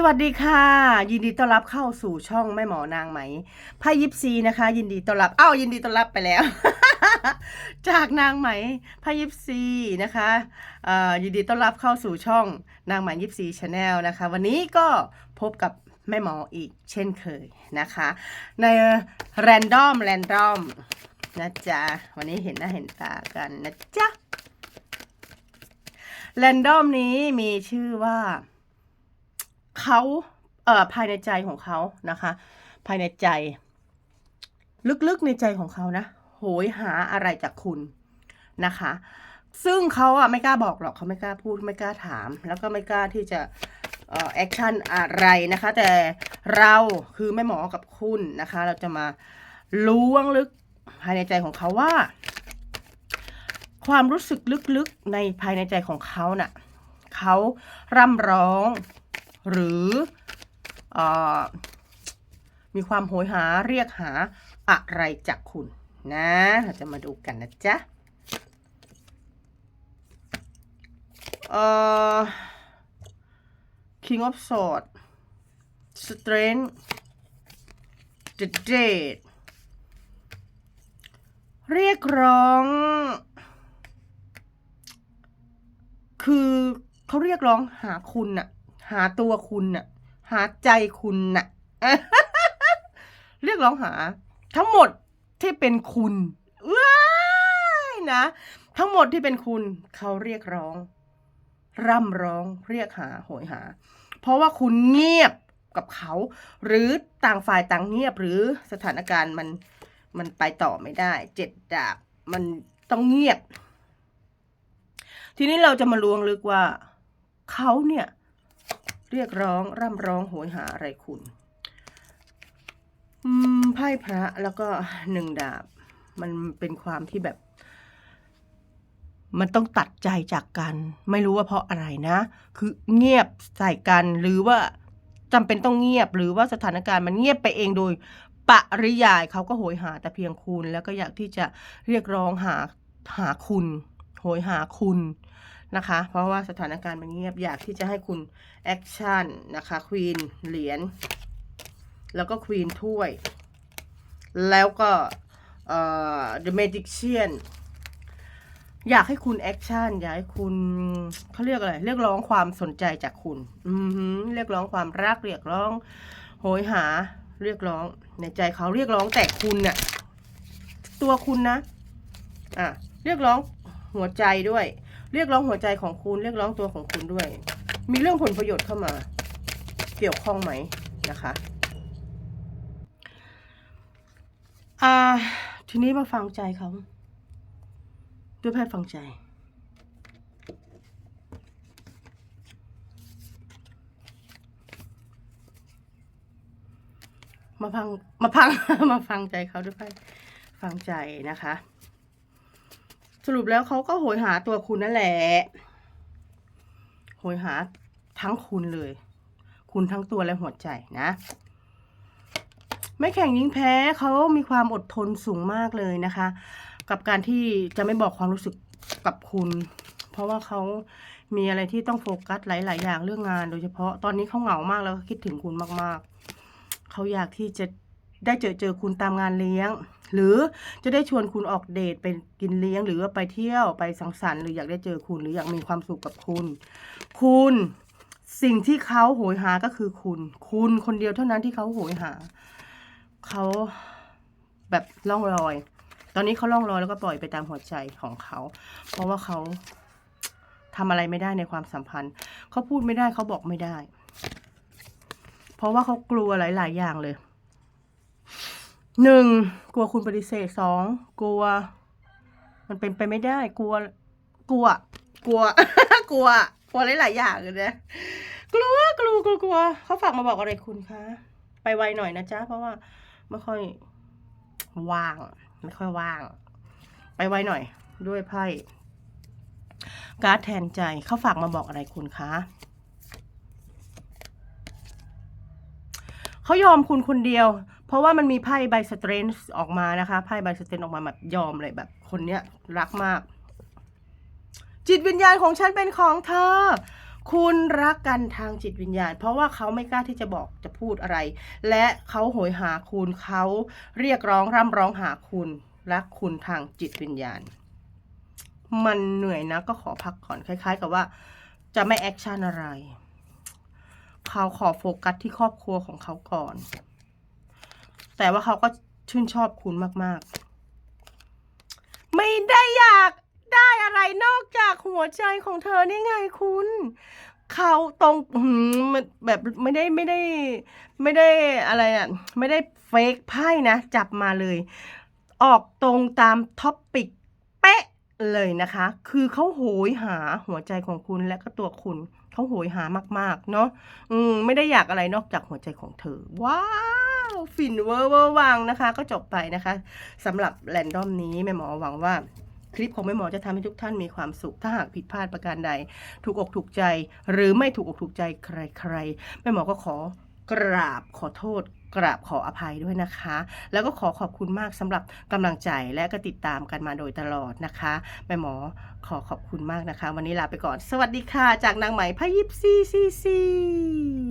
สวัสดีค่ะ ยินดีต้อนรับเข้าสู่ช่องแม่หมอนางไหมพายิปซีนะคะ ยินดีต้อนรับอ้าวยินดีต้อนรับไปแล้ว จากนางไหมพายิปซีนะคะยินดีต้อนรับเข้าสู่ช่องนางไหมยิปซีชาแนลนะคะ วันนี้ก็พบกับแม่หมออีกเช่นเคยนะคะ ในแรนดอมแรนดอมนะจ๊ะวันนี้เห็นหน้าเห็นตากันนะจ๊ะแรนดอมนี้มีชื่อว่า เขาเอ่อภายในใจของเขานะคะ ภายในใจ ลึกๆในใจของเขานะ โหยหาอะไรจากคุณนะคะ ซึ่งเขาอะไม่กล้าบอกหรอกเขาไม่กล้าพูดไม่กล้าถาม แล้วก็ไม่กล้าที่จะแอคชั่นอะไรนะคะ แต่เราคือแม่หมอกับคุณนะคะ เราจะมาล้วงลึกภายในใจของเขาว่า ความรู้สึกลึกๆในภายในใจของเขาน่ะเขาร่ำร้อง หรืออมีความโหยหาเรียกหาอะไรจากคุณนะ เราจะมาดูกันนะจ๊ะเอ่อ King of Swords Strength The Date เรียกร้อง คือเขาเรียกร้องหาคุณน่ะ หาตัวคุณน่ะ หาใจคุณน่ะ เรียกร้องหา ทั้งหมดที่เป็นคุณว้ายนะ ทั้งหมดที่เป็นคุณ เขาเรียกร้อง ร่ำร้องเรียกหาโหยหา เพราะว่าคุณเงียบกับเขา หรือต่างฝ่ายต่างเงียบหรือสถานการณ์มันมันไปต่อไม่ได้ เจ็ดดาบมันต้องเงียบ ทีนี้เราจะมาลวงลึกว่า เขาเนี่ย เรียกร้อง ร่ำร้องโหยหาอะไรคุณไพ่พระแล้วก็หนึ่งดาบ มันเป็นความที่แบบ มันต้องตัดใจจากกัน ไม่รู้ว่าเพราะอะไรนะ คือเงียบใส่กันหรือว่าจำเป็นต้องเงียบ หรือว่าสถานการณ์มันเงียบไปเองโดยปริยายเขาก็โหยหาแต่เพียงคุณ แล้วก็อยากที่จะเรียกร้องหาหาคุณ โหยหาคุณ นะคะ เพราะว่าสถานการณ์มันเงียบอยากที่จะให้คุณแอคชั่นนะคะควีนเหรียญแล้วก็ควีนถ้วย แล้วก็เอ่อ The Magician อยากให้คุณแอคชั่นอยากให้คุณเขาเรียกอะไร เรียกร้องความสนใจจากคุณ อือหือเรียกร้องความรักเรียกร้อง โหยหา เรียกร้องในใจเขาเรียกร้องแต่คุณน่ะตัวคุณนะ อะ เรียกร้อง หัวใจด้วย เรียกร้องหัวใจของคุณเรียกร้องตัวของคุณด้วย มีเรื่องผลประโยชน์เข้ามา เกี่ยวข้องไหมนะคะอ่าทีนี้มาฟังใจเขาด้วยแพทย์ฟังใจมาฟังมาฟังมาฟังใจเขาด้วยไพ่ฟังใจนะคะ สรุปแล้วเขาก็โหยหาตัวคุณนั่นแหละโหยหาทั้งคุณเลย คุณทั้งตัวและหัวใจนะไม่แข่งยิงแพ้เขามีความอดทนสูงมากเลยนะคะ กับการที่จะไม่บอกความรู้สึกกับคุณ เพราะว่าเขามีอะไรที่ต้องโฟกัสหลาย ๆ อย่างเรื่องงาน โดยเฉพาะตอนนี้เขาเหงามากแล้วก็คิดถึงคุณมาก ๆ เขาอยากที่จะได้เจอเจอคุณตามงานเลี้ยง หรือจะได้ชวนคุณออกเดทไปกินเลี้ยงหรือว่าไปเที่ยวไปสังสรรค์หรืออยากได้เจอคุณหรืออยากมีความสุขกับคุณ คุณสิ่งที่เขาโหยหาก็คือคุณ คุณคนเดียวเท่านั้นที่เขาโหยหา เขาแบบล่องรอย ตอนนี้เขาล่องรอยแล้วก็ปล่อยไปตามหัวใจของเขา เพราะว่าเขาทำอะไรไม่ได้ในความสัมพันธ์ เขาพูดไม่ได้เขาบอกไม่ได้ เพราะว่าเขากลัวหลาย ๆ อย่างเลย หนึ่งกลัวคุณปฏิเสธสองกลัว มันเป็นไปไม่ได้ กลัว กลัว กลัว กลัวกลัวหลายๆอย่างเลยนะกลัวกลัวกลัวกลัวเขาฝากมาบอกอะไรคุณคะไปไวหน่อยนะจ๊ะเพราะว่าไม่ค่อยว่าง ไม่ค่อยว่าง ไปไวหน่อย ด้วยไพ่การ์ดแทนใจเขาฝากมาบอกอะไรคุณคะเขายอมคุณคนเดียว เพราะว่ามันมีไพ่ใบสเตรนส์ออกมานะคะไพ่ใบสเตรนส์ออกมาแบบยอมเลยแบบ คนเนี้ยรักมาก จิตวิญญาณของฉันเป็นของเธอ คุณรักกันทางจิตวิญญาณ เพราะว่าเขาไม่กล้าที่จะบอกจะพูดอะไร และเขาโหยหาคุณเขาเรียกร้องร่ำร้องหาคุณรักคุณทางจิตวิญญาณ มันเหนื่อยนะก็ขอพักก่อนคล้าย ๆ กับว่า จะไม่แอคชั่นอะไร เขาขอโฟกัสที่ครอบครัวของเขาก่อน แต่ว่าเขาก็ชื่นชอบคุณมากๆ ไม่ได้อยากได้อะไรนอกจากหัวใจของเธอนี่ไงคุณ เขาตรงแบบไม่ได้ไม่ได้ ไม่ได้อะไรอะ ไม่ได้เฟกไพ่นะ จับมาเลย ออกตรงตามท็อปปิกเป๊ะเลยนะคะ คือเขาโหยหาหัวใจของคุณและก็ตัวคุณ เขาโหยหามาก ๆ เนาะอืมไม่ได้อยากอะไรนอกจากหัวใจของเธอ ว้า วฟินเวอร์เวอร์วังนะคะ ก็จบไปนะคะสำหรับแรนดอมนี้แม่หมอหวังว่าคลิปของแม่หมอจะทำให้ทุกท่านมีความสุข ถ้าหากผิดพลาดประการใด ถูกอกถูกใจ หรือไม่ถูกอกถูกใจใครๆ แม่หมอก็ขอกราบขอโทษ กราบขออภัยด้วยนะคะ แล้วก็ขอขอบคุณมากสำหรับกำลังใจและก็ติดตามกันมาโดยตลอดนะคะ แม่หมอขอขอบคุณมากนะคะ วันนี้ลาไปก่อน สวัสดีค่ะ จากนางไหมพยิบซีซีซี